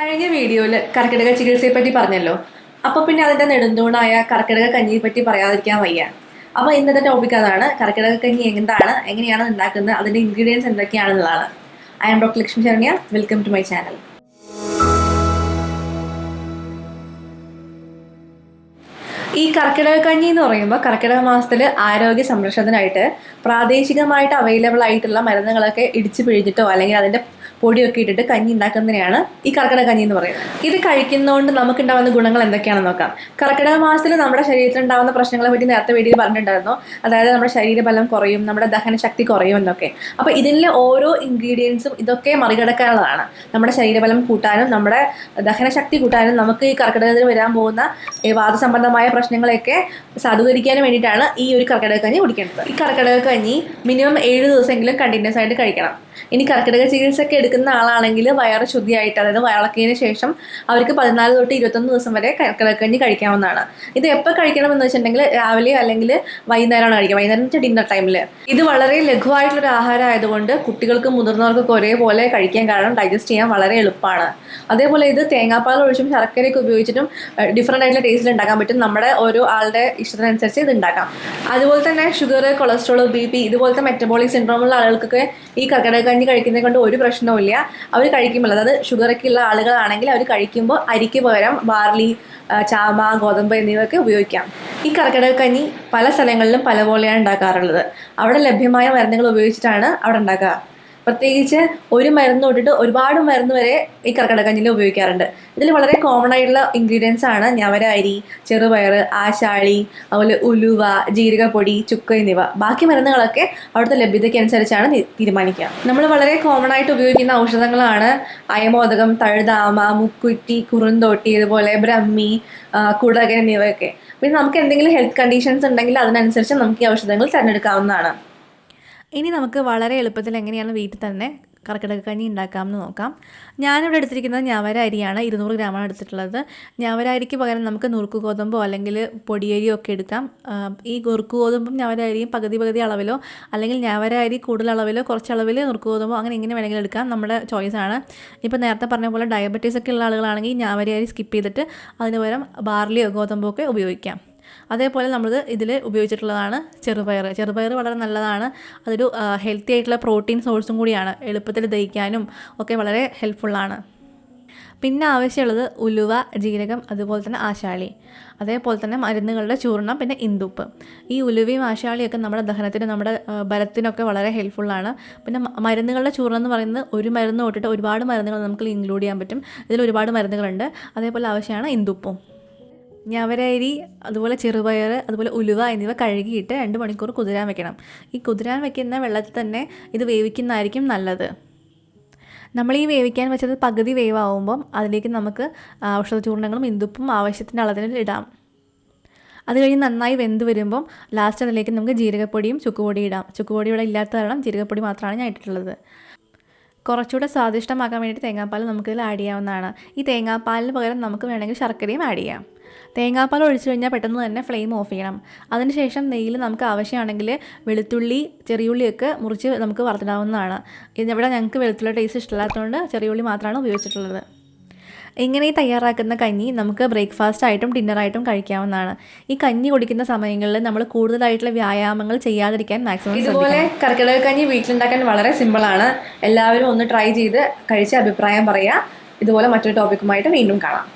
കഴിഞ്ഞ വീഡിയോയിൽ കർക്കിടക ചികിത്സയെ പറ്റി പറഞ്ഞല്ലോ. അപ്പോൾ പിന്നെ അതിന്റെ നെടുന്തൂണായ കർക്കിടക കഞ്ഞിയെ പറ്റി പറയാതിരിക്കാൻ വയ്യ. അപ്പോൾ ഇന്നത്തെ ടോപ്പിക് അതാണ് കർക്കിടക കഞ്ഞി എന്താണ് എങ്ങനെയാണ് ഉണ്ടാക്കുന്നത് അതിന്റെ ingredients എന്തൊക്കെയാണെന്നുള്ളതാണ്. I am doctor Lakshmi Saranya. Welcome to my channel ഈ കർക്കിടക കഞ്ഞി എന്ന് പറയുമ്പോൾ കർക്കിടക മാസത്തിൽ ആരോഗ്യ സംരക്ഷണത്തിനായിട്ട് പ്രാദേശികമായിട്ട് അവൈലബിൾ ആയിട്ടുള്ള മരുന്നുകളൊക്കെ ഇടിച്ചു പിഴിഞ്ഞിട്ടോ അല്ലെങ്കിൽ അതിന്റെ പൊടിയൊക്കെ ഇട്ടിട്ട് കഞ്ഞി ഉണ്ടാക്കുന്നതിനെയാണ് ഈ കർക്കിടക കഞ്ഞി എന്ന് പറയുന്നത്. ഇത് കഴിക്കുന്നതുകൊണ്ട് നമുക്ക് ഉണ്ടാകുന്ന ഗുണങ്ങൾ എന്തൊക്കെയാണെന്ന് നോക്കാം. കർക്കിടക മാസത്തിൽ നമ്മുടെ ശരീരത്തിൽ ഉണ്ടാകുന്ന പ്രശ്നങ്ങളെ പറ്റി നേരത്തെ വീഡിയോയിൽ പറഞ്ഞിട്ടുണ്ടായിരുന്നു. അതായത് നമ്മുടെ ശരീരബലം കുറയും നമ്മുടെ ദഹനശക്തി കുറയും എന്നൊക്കെ. അപ്പോൾ ഇതിലെ ഓരോ ഇൻഗ്രീഡിയൻസും ഇതൊക്കെ മറികടക്കാനുള്ളതാണ്. നമ്മുടെ ശരീരബലം കൂട്ടാനും നമ്മുടെ ദഹനശക്തി കൂട്ടാനും നമുക്ക് ഈ കർക്കിടകത്തിൽ വരാൻ പോകുന്ന വാദസംബന്ധമായ പ്രശ്നങ്ങളെയൊക്കെ സാധൂകരിക്കാനും വേണ്ടിയിട്ടാണ് ഈ ഒരു കർക്കിടക കഞ്ഞി കുടിക്കേണ്ടത്. ഈ കർക്കിടക കഞ്ഞി മിനിമം ഏഴ് ദിവസമെങ്കിലും കണ്ടിന്യൂസ് ആയിട്ട് കഴിക്കണം. ഇനി കർക്കിടക ചികിത്സയൊക്കെ എടുക്കുന്ന ആളാണെങ്കിൽ വയറ് ശുദ്ധിയായിട്ട് അതായത് വയറിളക്കിയതിന് ശേഷം അവർക്ക് പതിനാല് തൊട്ട് ഇരുപത്തൊന്ന് ദിവസം വരെ കർക്കിടക കഞ്ഞി കഴിക്കാവുന്നതാണ്. ഇത് എപ്പോൾ കഴിക്കണം എന്ന് വെച്ചിട്ടുണ്ടെങ്കിൽ രാവിലെ അല്ലെങ്കിൽ വൈകുന്നേരമാണ് കഴിക്കുക. വൈകുന്നേരം വെച്ചാൽ ഡിന്നർ ടൈമിൽ ഇത് വളരെ ലഘുവായിട്ടുള്ളൊരു ആഹാരം ആയതുകൊണ്ട് കുട്ടികൾക്കും മുതിർന്നവർക്കൊക്കെ ഒരേപോലെ കഴിക്കാൻ കാരണം ഡൈജസ്റ്റ് ചെയ്യാൻ വളരെ എളുപ്പമാണ്. അതേപോലെ ഇത് തേങ്ങാപ്പാൽ ഒഴിച്ചും ശർക്കരയൊക്കെ ഉപയോഗിച്ചിട്ടും ഡിഫറെന്റ് ആയിട്ടുള്ള ടേസ്റ്റിൽ ഉണ്ടാക്കാൻ പറ്റും. നമ്മുടെ ഓരോ ആളുടെ ഇഷ്ടത്തിനനുസരിച്ച് ഇത് ഉണ്ടാക്കാം. അതുപോലെ തന്നെ ഷുഗർ കൊളസ്ട്രോൾ ബി പി ഇതുപോലത്തെ മെറ്റബോളിക് സിൻഡ്രോമുള്ള ആളുകൾക്കൊക്കെ ഈ കർക്കിടക കഞ്ഞി കഴിക്കുന്നത് കൊണ്ട് ഒരു പ്രശ്നവുമില്ല. അവർ കഴിക്കുമ്പോൾ അതായത് ഷുഗറൊക്കെ ഉള്ള ആളുകളാണെങ്കിൽ അവർ കഴിക്കുമ്പോൾ അരിക്ക് പകരം ബാർലി ചാമ ഗോതമ്പ് എന്നിവയൊക്കെ ഉപയോഗിക്കാം. ഈ കർക്കിടക കഞ്ഞി പല സ്ഥലങ്ങളിലും പല പോലെയാണ് ഉണ്ടാക്കാറുള്ളത്. അവിടെ ലഭ്യമായ മരുന്നുകൾ ഉപയോഗിച്ചിട്ടാണ് അവിടെ ഉണ്ടാക്കുക. പ്രത്യേകിച്ച് ഒരു മരുന്ന് തൊട്ടിട്ട് ഒരുപാട് മരുന്ന് വരെ ഈ കർക്കിടക കഞ്ഞിയിൽ ഉപയോഗിക്കാറുണ്ട്. ഇതിൽ വളരെ കോമൺ ആയിട്ടുള്ള ഇൻഗ്രീഡിയൻസ് ആണ് ഞവര അരി ചെറുപയർ ആശാളി അതുപോലെ ഉലുവ ജീരകപ്പൊടി ചുക്ക് എന്നിവ. ബാക്കി മരുന്നുകളൊക്കെ അവിടുത്തെ ലഭ്യതയ്ക്ക് അനുസരിച്ചാണ് തീരുമാനിക്കുക. നമ്മൾ വളരെ കോമൺ ആയിട്ട് ഉപയോഗിക്കുന്ന ഔഷധങ്ങളാണ് അയമോദകം തഴുതാമ മുക്കുറ്റി കുറുന്തോട്ടി അതുപോലെ ബ്രഹ്മി കുടകൻ എന്നിവയൊക്കെ. പിന്നെ നമുക്ക് എന്തെങ്കിലും ഹെൽത്ത് കണ്ടീഷൻസ് ഉണ്ടെങ്കിൽ അതിനനുസരിച്ച് നമുക്ക് ഈ ഔഷധങ്ങൾ തിരഞ്ഞെടുക്കാവുന്നതാണ്. ഇനി നമുക്ക് വളരെ എളുപ്പത്തിൽ എങ്ങനെയാണ് വീട്ടിൽ തന്നെ കർക്കിടക കഞ്ഞി ഉണ്ടാക്കാമെന്ന് നോക്കാം. ഞാനിവിടെ എടുത്തിരിക്കുന്നത് ഞവര അരിയാണ്. ഇരുന്നൂറ് ഗ്രാമാണ് എടുത്തിട്ടുള്ളത്. ഞവര അരിക്ക് പകരം നമുക്ക് നുറുക്ക് ഗോതമ്പോ അല്ലെങ്കിൽ പൊടിയരിയോ ഒക്കെ എടുക്കാം. ഈ നുറുക്ക് ഗോതമ്പും ഞവര അരിയും പകുതി പകുതി അളവിലോ അല്ലെങ്കിൽ ഞവര അരി കൂടുതൽ അളവിലോ കുറച്ച് അളവിൽ നുറുക്ക് ഗോതമ്പോ അങ്ങനെ ഇങ്ങനെ വേണമെങ്കിലും എടുക്കാം. നമ്മുടെ ചോയ്സാണ് ഇപ്പോൾ നേരത്തെ പറഞ്ഞ പോലെ ഡയബറ്റീസ് ഒക്കെ ഉള്ള ആളുകളാണെങ്കിൽ ഞവര അരി സ്കിപ്പ് ചെയ്തിട്ട് അതിന് പകരം ബാർലിയോ ഗോതമ്പോ ഒക്കെ ഉപയോഗിക്കാം. അതേപോലെ നമ്മൾ ഇതിൽ ഉപയോഗിച്ചിട്ടുള്ളതാണ് ചെറുപയർ ചെറുപയർ വളരെ നല്ലതാണ്. അതൊരു ഹെൽത്തി ആയിട്ടുള്ള പ്രോട്ടീൻ സോഴ്സും കൂടിയാണ്. എളുപ്പത്തിൽ ദഹിക്കാനും ഒക്കെ വളരെ ഹെൽപ്ഫുള്ളാണ് പിന്നെ ആവശ്യമുള്ളത് ഉലുവ ജീരകം അതുപോലെ തന്നെ ആശാളി. അതേപോലെ തന്നെ മരുന്നുകളുടെ ചൂർണം പിന്നെ ഇന്ദുപ്പ്. ഈ ഉലുവയും ആശാളിയൊക്കെ നമ്മുടെ ദഹനത്തിന് നമ്മുടെ ബലത്തിനൊക്കെ വളരെ ഹെൽപ്ഫുള്ളാണ് പിന്നെ മരുന്നുകളുടെ ചൂർണം എന്ന് പറയുന്നത് ഒരു മരുന്ന് തൊട്ടിട്ട് ഒരുപാട് മരുന്നുകൾ നമുക്ക് ഇൻക്ലൂഡ് ചെയ്യാൻ പറ്റും. ഇതിൽ ഒരുപാട് മരുന്നുകളുണ്ട്. അതേപോലെ ആവശ്യമാണ് ഇന്ദുപ്പും. ഞവരരി അതുപോലെ ചെറുപയർ അതുപോലെ ഉലുവ എന്നിവ കഴുകിയിട്ട് രണ്ട് മണിക്കൂർ കുതിരാൻ വെക്കണം. ഈ കുതിരാൻ വെക്കുന്ന വെള്ളത്തിൽ തന്നെ ഇത് വേവിക്കുന്നതായിരിക്കും നല്ലത്. നമ്മൾ ഈ വേവിക്കാൻ വെച്ചത് പകുതി വേവാകുമ്പം അതിലേക്ക് നമുക്ക് ഔഷധ ചൂർണങ്ങളും ഇന്ദുപ്പും ആവശ്യത്തിന്റെ അളവിൽ ഇടാം. അത് കഴിഞ്ഞ് നന്നായി വെന്ത് വരുമ്പം ലാസ്റ്റ് അതിലേക്ക് നമുക്ക് ജീരകപ്പൊടിയും ചുക്കുപൊടിയും ഇടാം. ചുക്കുപൊടി ഇവിടെ ഇല്ലാത്ത കാരണം ജീരകപ്പൊടി മാത്രമാണ് ഞാൻ ഇട്ടിട്ടുള്ളത്. കുറച്ചുകൂടെ സ്വാദിഷ്ടമാക്കാൻ വേണ്ടിയിട്ട് തേങ്ങാപ്പാൽ നമുക്കിതിൽ ആഡ് ചെയ്യാവുന്നതാണ്. ഈ തേങ്ങാപ്പാലിന് പകരം നമുക്ക് വേണമെങ്കിൽ ശർക്കരയും ആഡ് ചെയ്യാം. തേങ്ങാപ്പാൽ ഒഴിച്ചു കഴിഞ്ഞാൽ പെട്ടെന്ന് തന്നെ ഫ്ലെയിം ഓഫ് ചെയ്യണം. അതിനുശേഷം നെയ്യിൽ നമുക്ക് ആവശ്യമാണെങ്കിൽ വെളുത്തുള്ളി ചെറിയുള്ളിയൊക്കെ മുറിച്ച് നമുക്ക് വറുത്തിടാവുന്നതാണ്. ഇതിവിടെ ഞങ്ങൾക്ക് വെളുത്തുള്ളി ടേസ്റ്റ് ഇഷ്ടമില്ലാത്തതുകൊണ്ട് ചെറിയുള്ളി മാത്രമാണ് ഉപയോഗിച്ചിട്ടുള്ളത്. ഇങ്ങനെ തയ്യാറാക്കുന്ന കഞ്ഞി നമുക്ക് ബ്രേക്ക്ഫാസ്റ്റ് ആയിട്ടും ഡിന്നറായിട്ടും കഴിക്കാവുന്നതാണ്. ഈ കഞ്ഞി കുടിക്കുന്ന സമയങ്ങളിൽ നമ്മൾ കൂടുതലായിട്ടുള്ള വ്യായാമങ്ങൾ ചെയ്യാതിരിക്കാൻ മാക്സിമം ഇതുപോലെ കർക്കിടക കഞ്ഞി വീട്ടിലുണ്ടാക്കാൻ വളരെ സിമ്പിളാണ് എല്ലാവരും ഒന്ന് ട്രൈ ചെയ്ത് കഴിച്ച് അഭിപ്രായം പറയുക. ഇതുപോലെ മറ്റൊരു ടോപ്പിക്കുമായിട്ട് വീണ്ടും കാണാം.